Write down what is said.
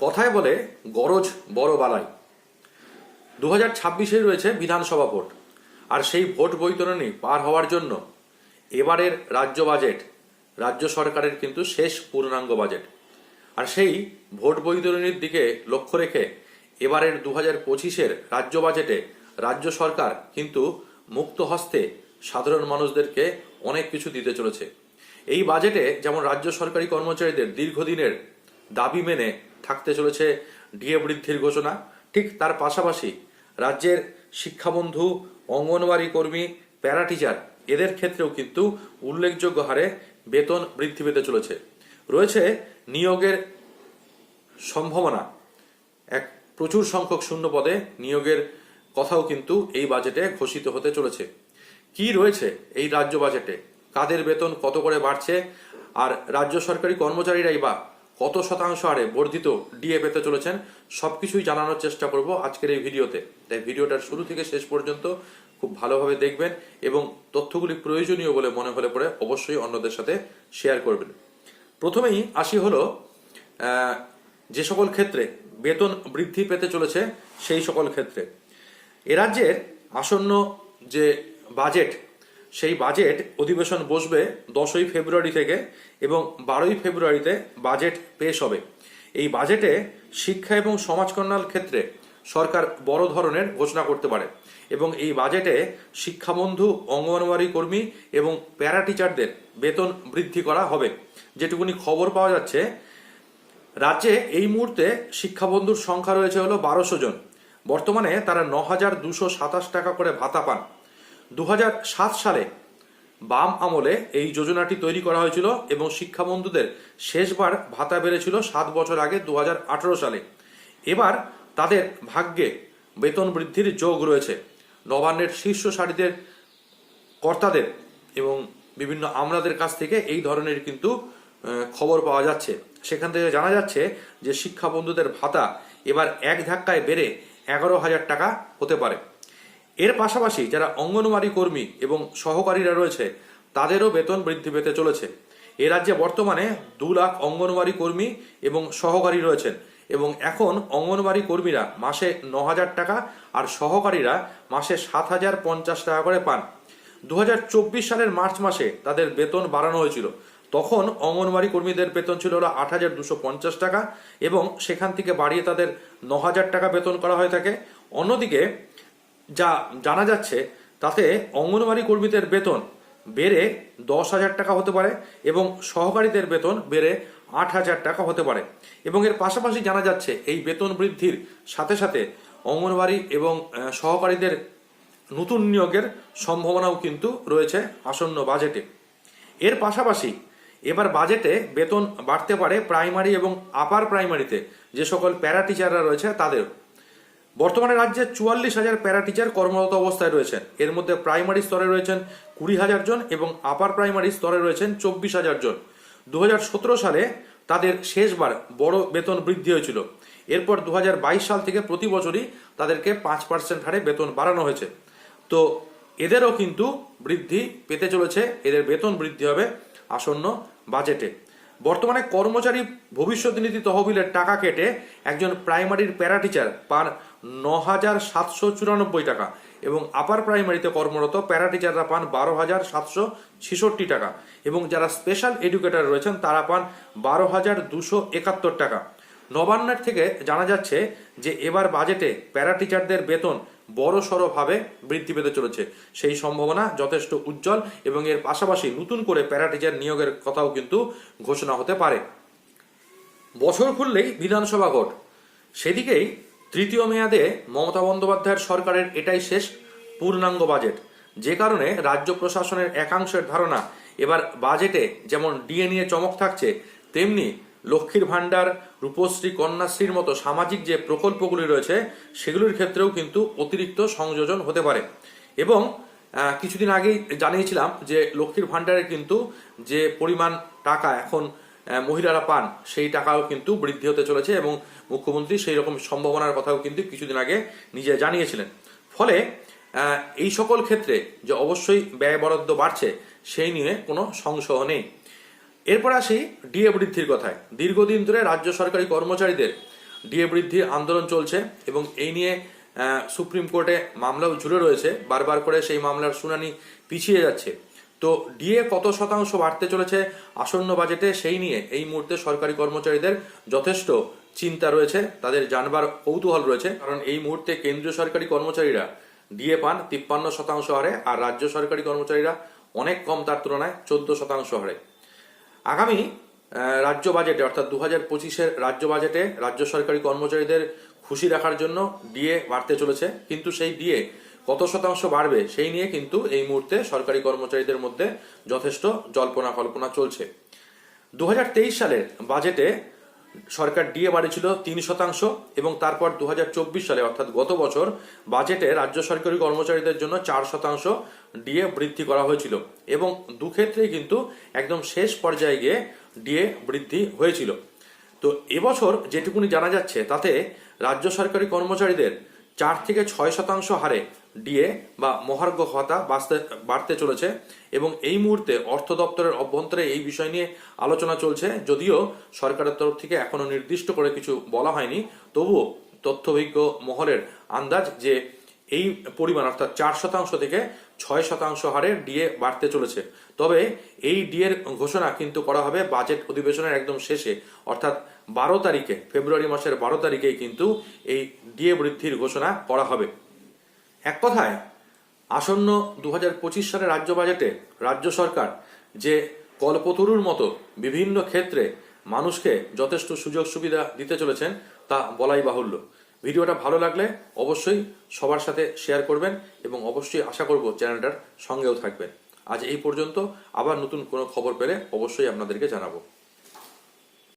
কথায় বলে, গরজ বড় বালাই। দু হাজার ছাব্বিশে রয়েছে বিধানসভা ভোট, আর সেই ভোট বৈতরণী পার হওয়ার জন্য এবারের রাজ্য বাজেট, রাজ্য সরকারের কিন্তু শেষ পূর্ণাঙ্গ বাজেট। আর সেই ভোট বৈতরণীর দিকে লক্ষ্য রেখে এবারের দু হাজার পঁচিশের রাজ্য বাজেটে রাজ্য সরকার কিন্তু মুক্ত হস্তে সাধারণ মানুষদেরকে অনেক কিছু দিতে চলেছে। এই বাজেটে যেমন রাজ্য সরকারি কর্মচারীদের দীর্ঘদিনের দাবি মেনে থাকতে চলেছে ডিএ বৃদ্ধির ঘোষণা। ঠিক তার পাশাপাশি রাজ্যের শিক্ষাবন্ধু, অঙ্গনওয়াড়ি কর্মী প্যারা টিচার এদের ক্ষেত্রেও কিন্তু উল্লেখযোগ্য হারে বেতন বৃদ্ধি পেতে চলেছে। রয়েছে নিয়োগের সম্ভাবনা। এক প্রচুর সংখ্যক শূন্য পদে নিয়োগের কথাও কিন্তু এই বাজেটে ঘোষিত হতে চলেছে। কি রয়েছে এই রাজ্য বাজেটে? কাদের বেতন কত করে বাড়ছে? আর রাজ্য সরকারি কর্মচারীরাই বা কত শতাংশ হারে বর্ধিত ডিএ পেতে চলেছেন, সবকিছুই জানানোর চেষ্টা করব আজকের এই ভিডিওতে। তাই ভিডিওটার শুরু থেকে শেষ পর্যন্ত খুব ভালোভাবে দেখবেন এবং তথ্যগুলি প্রয়োজনীয় বলে মনে হলে পরে অবশ্যই অন্যদের সাথে শেয়ার করবেন। প্রথমেই আসি হলো যে সকল ক্ষেত্রে বেতন বৃদ্ধি পেতে চলেছে সেই সকল ক্ষেত্রে। এ রাজ্যের আসন্ন যে বাজেট সেই বাজেট অধিবেশন বসবে দশই ফেব্রুয়ারি থেকে এবং বারোই ফেব্রুয়ারিতে বাজেট পেশ হবে। এই বাজেটে শিক্ষা এবং সমাজ কল্যাণ ক্ষেত্রে সরকার বড় ধরনের ঘোষণা করতে পারে এবং এই বাজেটে শিক্ষাবন্ধু, অঙ্গনওয়াড়ি কর্মী এবং প্যারা টিচারদের বেতন বৃদ্ধি করা হবে। যেটুকুনি খবর পাওয়া যাচ্ছে, রাজ্যে এই মুহূর্তে শিক্ষাবন্ধুর সংখ্যা রয়েছে হলো বারোশো জন। বর্তমানে তারা ন হাজার দুশো সাতাশ টাকা করে ভাতা পান। দু সালে বাম আমলে এই যোজনাটি তৈরি করা হয়েছিল এবং শিক্ষাবন্ধুদের শেষবার ভাতা বেড়েছিল সাত বছর আগে দু হাজার আঠেরো সালে। এবার তাদের ভাগ্যে বেতন বৃদ্ধির যোগ রয়েছে। নবান্নের শীর্ষ সারিদের কর্তাদের এবং বিভিন্ন আমলাদের কাছ থেকে এই ধরনের কিন্তু খবর পাওয়া যাচ্ছে। সেখান থেকে জানা যাচ্ছে যে শিক্ষা বন্ধুদের ভাতা এবার এক ধাক্কায় বেড়ে এগারো হাজার টাকা হতে পারে। এর পাশাপাশি যারা অঙ্গনওয়াড়ি কর্মী এবং সহকারীরা রয়েছে, তাদেরও বেতন বৃদ্ধি পেতে চলেছে। এ রাজ্যে বর্তমানে দু লাখ অঙ্গনওয়াড়ি কর্মী এবং সহকারী রয়েছেন এবং এখন অঙ্গনওয়াড়ি কর্মীরা মাসে ন হাজার টাকা আর সহকারীরা মাসে সাত হাজার পঞ্চাশ টাকা করে পান। দু হাজার চব্বিশ সালের মার্চ মাসে তাদের বেতন বাড়ানো হয়েছিল। তখন অঙ্গনওয়াড়ি কর্মীদের বেতন ছিল হলো আট হাজার দুশো পঞ্চাশ টাকা এবং সেখান থেকে বাড়িয়ে তাদের ন হাজার টাকা বেতন করা হয়ে থাকে। অন্যদিকে যা জানা যাচ্ছে, তাতে অঙ্গনওয়াড়ি কর্মীদের বেতন বেড়ে দশ হাজার টাকা হতে পারে এবং সহকারীদের বেতন বেড়ে আট হাজার টাকা হতে পারে। এবং এর পাশাপাশি জানা যাচ্ছে, এই বেতন বৃদ্ধির সাথে সাথে অঙ্গনওয়াড়ি এবং সহকারীদের নতুন নিয়োগের সম্ভাবনাও কিন্তু রয়েছে আসন্ন বাজেটে। এর পাশাপাশি এবার বাজেটে বেতন বাড়তে পারে প্রাইমারি এবং আপার প্রাইমারিতে, যে সকল প্যারা টিচাররা রয়েছে তাদের বর্তমানে রাজ্যে চুয়াল্লিশ হাজার প্যারা টিচার কর্মরত অবস্থায় রয়েছেন। এর মধ্যে প্রাইমারি স্তরে রয়েছেন কুড়ি হাজার জন এবং আপার প্রাইমারি স্তরে রয়েছেন চব্বিশ হাজার জন। দু হাজার সতেরো সালে তাদের শেষবার বড় বেতন বৃদ্ধি হয়েছিল। এরপর দু হাজার বাইশ সাল থেকে প্রতি বছরই তাদেরকে পাঁচ পার্সেন্ট হারে বেতন বাড়ানো হয়েছে। তো এদেরও কিন্তু বৃদ্ধি পেতে চলেছে। এদের বেতন বৃদ্ধি হবে আসন্ন বাজেটে। বর্তমানে কর্মচারী ভবিষ্যৎ নীতি তহবিলের টাকা কেটে একজন প্রাইমারির প্যারা টিচার পান ন হাজার সাতশো চুরানব্বই টাকা এবং আপার প্রাইমারিতে কর্মরত প্যারা টিচাররা পান বারো হাজার সাতশো ছেষট্টি টাকা এবং যারা স্পেশাল এডুকেটর রয়েছেন তারা পান বারো হাজার দুশো একাত্তর টাকা। নবান্নের থেকে জানা যাচ্ছে যে এবার বাজেটে প্যারা টিচারদের বেতন বড় ভাবে বৃদ্ধি পেতে চলেছে। সেই সম্ভাবনা যথেষ্ট উজ্জ্বল এবং এর পাশাপাশি নতুন করে প্যারা টিচার নিয়োগের কথাও কিন্তু ঘোষণা হতে পারে। বছর খুললেই বিধানসভা ভোট। সেদিকেই তৃতীয় মেয়াদে মমতা বন্দ্যোপাধ্যায়ের সরকারের এটাই শেষ পূর্ণাঙ্গ বাজেট। যে কারণে রাজ্য প্রশাসনের একাংশের ধারণা, এবার বাজেটে যেমন ডিএ নিয়ে চমক থাকছে, তেমনি লক্ষ্মীর ভাণ্ডার, রূপশ্রী, কন্যাশ্রীর মতো সামাজিক যে প্রকল্পগুলি রয়েছে, সেগুলির ক্ষেত্রেও কিন্তু অতিরিক্ত সংযোজন হতে পারে। এবং কিছুদিন আগেই জানিয়েছিলাম যে লক্ষ্মীর ভাণ্ডারে কিন্তু যে পরিমাণ টাকা এখন মহিলারা পান, সেই টাকাও কিন্তু বৃদ্ধি হতে চলেছে এবং মুখ্যমন্ত্রী সেই রকম সম্ভাবনার কথাও কিন্তু কিছুদিন আগে নিজে জানিয়েছিলেন। ফলে এই সকল ক্ষেত্রে যে অবশ্যই ব্যয় বরাদ্দ বাড়ছে, সেই নিয়ে কোনো সংশয় নেই। এরপর আসি ডিএ বৃদ্ধির কথায়। দীর্ঘদিন ধরে রাজ্য সরকারি কর্মচারীদের ডিএ বৃদ্ধির আন্দোলন চলছে এবং এই নিয়ে সুপ্রিম কোর্টে মামলাও ঝুলে রয়েছে। বারবার করে সেই মামলার শুনানি পিছিয়ে যাচ্ছে। তো ডিএ কত শতাংশ বাড়তে চলেছে আসন্ন বাজেটে সেই নিয়ে এই মুহূর্তে সরকারি কর্মচারীদের যথেষ্ট চিন্তা রয়েছে। তাদের জানবার কৌতূহল রয়েছে। কারণ এই মুহূর্তে কেন্দ্রীয় সরকারি কর্মচারীরা ডিএ পান তিপ্পান্ন শতাংশ হারে আর রাজ্য সরকারি কর্মচারীরা অনেক কম তার তুলনায় চোদ্দ শতাংশ হারে। আগামী রাজ্য বাজেটে অর্থাৎ দু হাজার পঁচিশের রাজ্য বাজেটে রাজ্য সরকারি কর্মচারীদের খুশি রাখার জন্য ডিএ বাড়তে চলেছে। কিন্তু সেই ডিএ কত শতাংশ বাড়বে, সেই নিয়ে কিন্তু এই মুহূর্তে সরকারি কর্মচারীদের মধ্যে যথেষ্ট জল্পনা কল্পনা চলছে। দু হাজার তেইশ সালের বাজেটে সরকার ডিএ বাড়িয়েছিল তিন শতাংশ এবং তারপর দুহাজার চব্বিশ সালে, অর্থাৎ গত বছর, বাজেটে রাজ্য সরকারি কর্মচারীদের জন্য চার শতাংশ ডিএ বৃদ্ধি করা হয়েছিল এবং দুক্ষেত্রেই কিন্তু একদম শেষ পর্যায়ে গিয়ে ডিএ বৃদ্ধি হয়েছিল। তো এবছর যেটুকুনি জানা যাচ্ছে, তাতে রাজ্য সরকারি কর্মচারীদের চার থেকে ছয় শতাংশ হারে ডিএ বা মহার্ঘ বাড়তে বাড়তে চলেছে এবং এই মুহূর্তে অর্থ দপ্তরের অভ্যন্তরে এই বিষয় নিয়ে আলোচনা চলছে। যদিও সরকারের তরফ থেকে এখনও নির্দিষ্ট করে কিছু বলা হয়নি, তবুও তথ্যভিজ্ঞ মহলের আন্দাজ যে এই পরিমাণ অর্থাৎ চার শতাংশ থেকে ছয় শতাংশ হারে ডিএ বাড়তে চলেছে। তবে এই ডিএর ঘোষণা কিন্তু করা হবে বাজেট অধিবেশনের একদম শেষে, অর্থাৎ বারো তারিখে, ফেব্রুয়ারি মাসের বারো তারিখেই কিন্তু এই ডিএ বৃদ্ধির ঘোষণা করা হবে। এক কথায়, আসন্ন দু হাজার পঁচিশ সালের রাজ্য বাজেটে রাজ্য সরকার যে কল্পতরুর মতো বিভিন্ন ক্ষেত্রে মানুষকে যথেষ্ট সুযোগ সুবিধা দিতে চলেছেন, তা বলাই বাহুল্য। ভিডিওটা ভালো লাগলে অবশ্যই সবার সাথে শেয়ার করবেন এবং অবশ্যই আশা করব চ্যানেলটার সঙ্গেও থাকবেন। আজ এই পর্যন্ত আবার নতুন কোনো খবর পেলে অবশ্যই আপনাদেরকে জানাব।